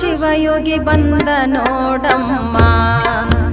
ಶಿವಯೋಗಿ ಬಂದ ನೋಡಮ್ಮ.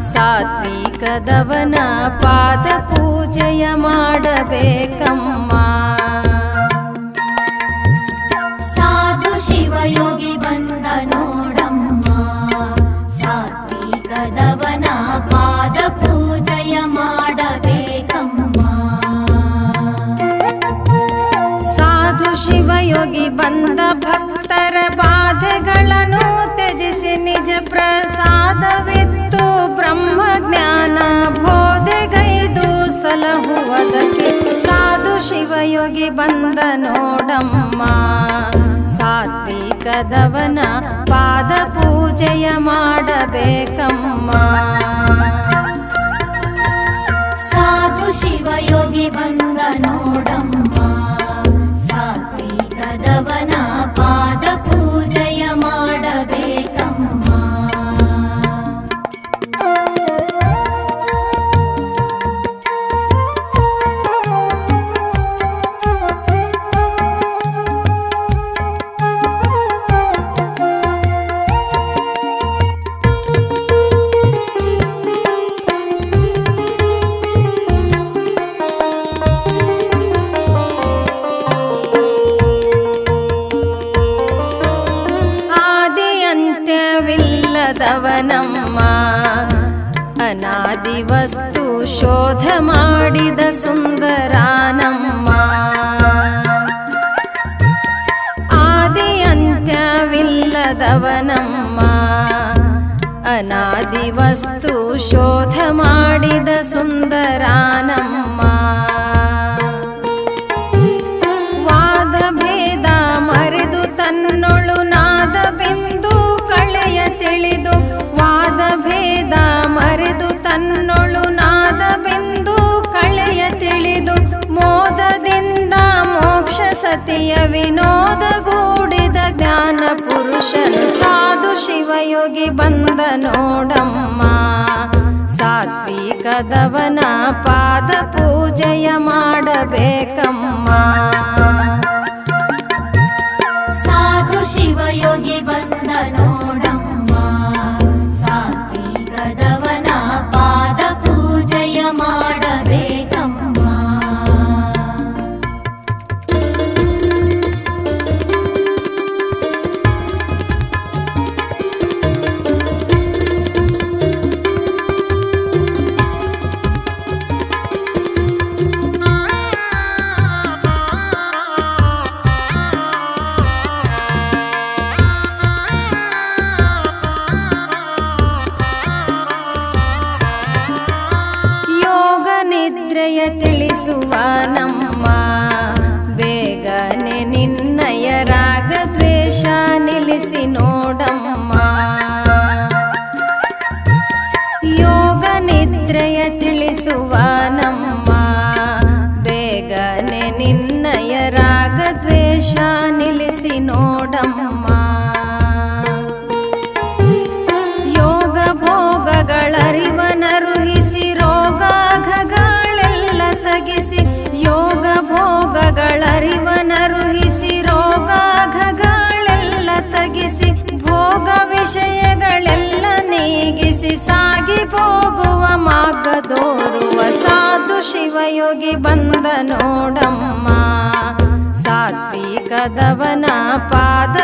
ಸಾತ್ವಿಕದವನ ಪಾದ ಪೂಜೆಯ ಮಾಡಬೇಕಮ್ಮ. ಶಿವಯೋಗಿ ಬಂದ ನೋಡಮ್ಮ. ಸಾತ್ವಿಕದವನ ಪಾದ ಪೂಜೆಯ ಮಾಡಬೇಕಮ್ಮ. ಸಾಧು ಶಿವಯೋಗಿ ಬಂದ ನೋಡಮ್ಮ. ವಸ್ತು ಶೋಧ ಮಾಡಿದ ಸುಂದರಾನಮ್ಮ. ಆದಿ ಅಂತ್ಯವಿಲ್ಲದವನಮ್ಮ ಅನಾದಿ ವಸ್ತು ಶೋಧ ಮಾಡಿದ ಸುಂದರಾನಮ್ಮ. ಸತಿಯ ವಿನೋದಗೂಡಿದ ಜ್ಞಾನ ಪುರುಷನು ಸಾಧು ಶಿವಯೋಗಿ ಬಂದ ನೋಡಮ್ಮ. ಸಾತ್ವಿಕದವನ ಪಾದ ಪೂಜೆಯ ಮಾಡಬೇಕಮ್ಮ. ಸಾಧು ಶಿವಯೋಗಿ ಬಂದ ನೋಡಮ್ಮ ನಿನ್ನಯ ರಾಗ ದ್ವೇಷ ನಿಲ್ಲಿಸಿ ನೋಡಮ್ಮ. ಯೋಗ ನಿದ್ರೆಯ ತಿಳಿಸುವ ನಮ್ಮ. ಬೇಗನೆ ನಿನ್ನಯ ರಾಗ ದ್ವೇಷ ದೋರುವ ಸಾಧು ಶಿವಯೋಗಿ ಬಂದ ನೋಡಮ್ಮ. ಸಾತ್ವಿಕದವನ ಪಾದ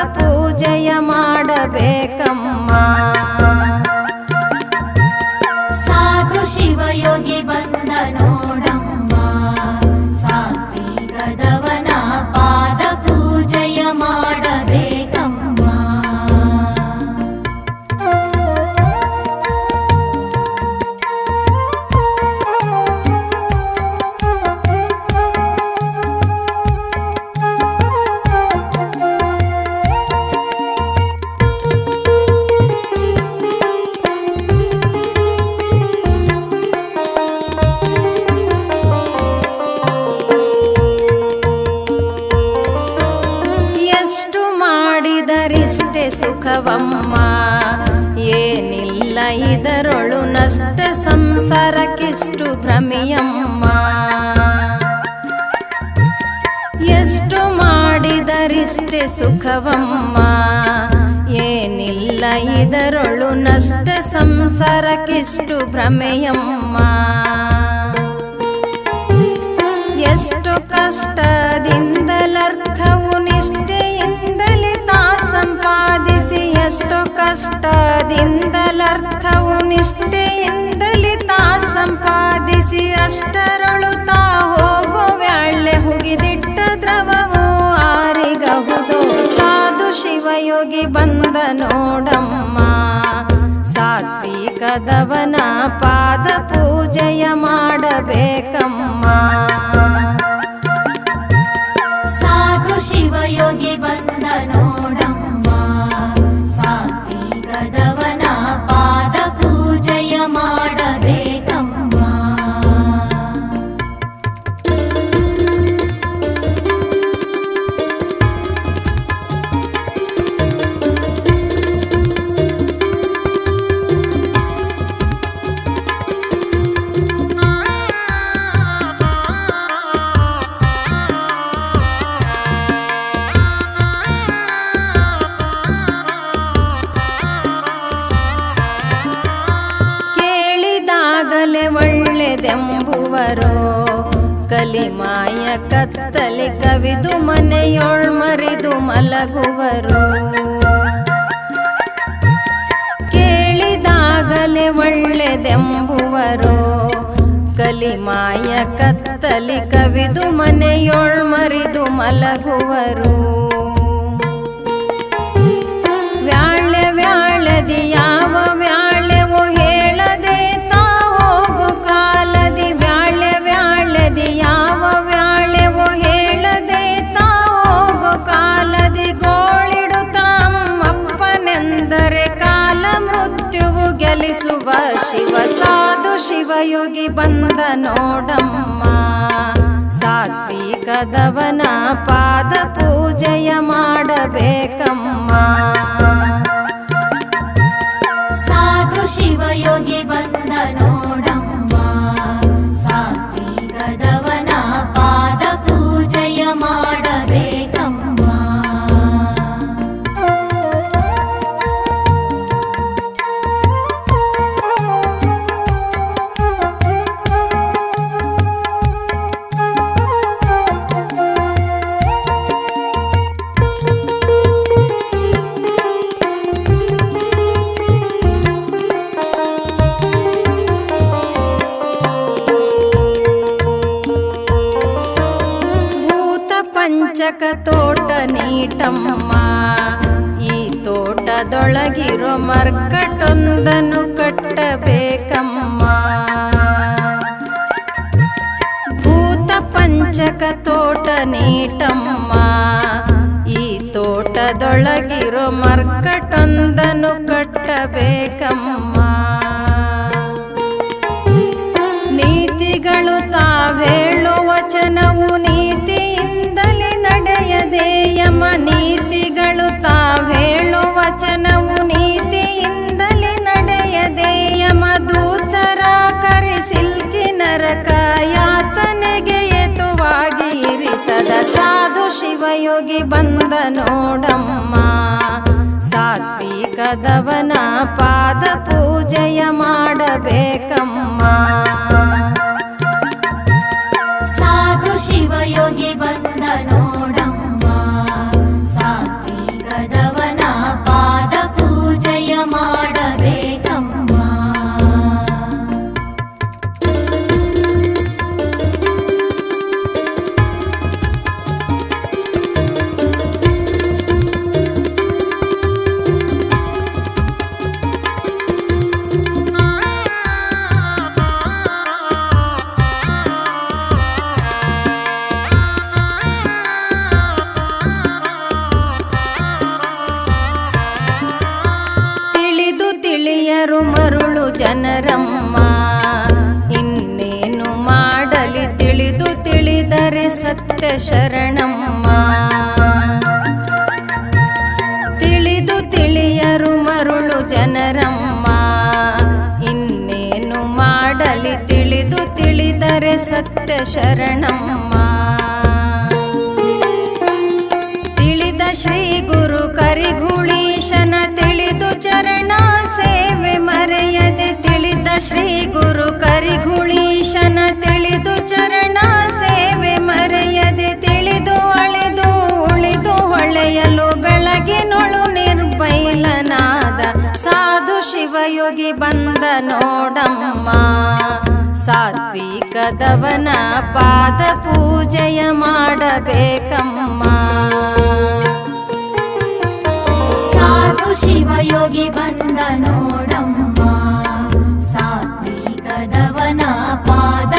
ಸುಖವಮ್ಮ ಏನಿಲ್ಲ ಇದರೊಳು ನಷ್ಟ ಸಂಸಾರಕ್ಕಿಷ್ಟು ಭ್ರಮಿಯಮ್ಮ. ಎಷ್ಟು ಮಾಡಿದರಿಷ್ಟೆ ಸುಖವಮ್ಮ, ಏನಿಲ್ಲ ಇದರೊಳು ನಷ್ಟ ಸಂಸಾರಕ್ಕಿಷ್ಟು ಭ್ರಮೆಯಮ್ಮ. ಎಷ್ಟು ಕಷ್ಟದಿಂದಲರ್ಥವು ಎಷ್ಟು ಕಷ್ಟದಿಂದಲರ್ಥವು ನಿಷ್ಠೆಯಿಂದಲೇ ತಾ ಸಂಪಾದಿಸಿ ಅಷ್ಟರಳು ತಾ ಹೋಗುವಳ್ಳೆ ಹುಗಿದಿಟ್ಟ ದ್ರವವು ಆರಿಗಹುದು. ಸಾಧು ಶಿವಯೋಗಿ ಬಂದ ನೋಡಮ್ಮ, ಸಾತ್ವಿಕದವನ ಪಾದ ಪೂಜೆಯ ಮಾಡಬೇಕಮ್ಮ. ಸಾಧು ಶಿವಯೋಗಿ ಬಂದ ನೋಡಮ್ಮ ಕಲಿಮಾಯ ಕತ್ತಲಿ ಕವಿದು ಮನೆಯೊಳ್ ಮರಿದು ಮಲಗುವರು. ಕೇಳಿದಾಗಲೇ ಒಳ್ಳೆದೆಂಬುವರು. ಕಲಿಮಾಯ ಕತ್ತಲಿ ಕವಿದು ಮನೆಯೊಳ್ ಮರಿದು ಮಲಗುವರು. ವ್ಯಾಳ್ಯ ವ್ಯಾಳದಿ ಶಿವಯೋಗಿ ಬಂದ ನೋಡಮ್ಮ. ಸಾತ್ವಿಕದವನ ಪಾದ ಪೂಜೆಯ ಮಾಡಬೇಕಮ್ಮ. ಪಂಚಕ ತೋಟ ನೀಟಮ್ಮ. ಈ ತೋಟದೊಳಗಿರೋ ಮರ್ಕಟೊಂದನು ಕಟ್ಟಬೇಕಮ್ಮ. ಭೂತ ಪಂಚಕ ತೋಟ ನೀಟಮ್ಮ. ಈ ತೋಟದೊಳಗಿರೋ ಮರ್ಕಟೊಂದನು ಕಟ್ಟಬೇಕಮ್ಮ. ನಡೆಯದೆ ಯಮ ನೀತಿಗಳು ತಾವೇಳು ವಚನವು ನೀತಿಯಿಂದಲೇ ನಡೆಯದೆ ಯಮ ದೂತರ ಕರೆಸಿಲ್ಕಿ ನರಕ ಯಾತನೆಗೆ ಎತುವಾಗಿ ಇರಿಸದ ಸಾಧು ಶಿವಯೋಗಿ ಬಂದ ನೋಡಮ್ಮ. ಸಾತ್ವಿಕದವನ ಪಾದ ಪೂಜೆಯ ಮಾಡಬೇಕಮ್ಮ ತಿಳಿದರೆ ಸತ್ಯ ಶರಣಮ್ಮ ತಿಳಿದು ತಿಳಿಯರು ಮರುಳು ಜನರಮ್ಮ. ಇನ್ನೇನು ಮಾಡಲಿ ತಿಳಿದು ತಿಳಿದರೆ ಸತ್ಯ ಶರಣಮ್ಮ ತಿಳಿದ ಶ್ರೀ ಗುರು ಕರಿಗುಳೀಶನ ತಿಳಿದು ಚರಣ ಸೇವೆ ಮರೆಯದೆ ತಿಳಿದ ಶ್ರೀ ಗುರು ಕರಿಘುಳೀಶನ ಶಿವಯೋಗಿ ಬಂದ ನೋಡಮ್ಮ. ಸಾತ್ವಿಕದವನ ಪಾದ ಪೂಜೆಯ ಮಾಡಬೇಕಮ್ಮ. ಸಾಧು ಶಿವಯೋಗಿ ಬಂದ ನೋಡಮ್ಮ. ಸಾತ್ವಿಕದವನ ಪಾದ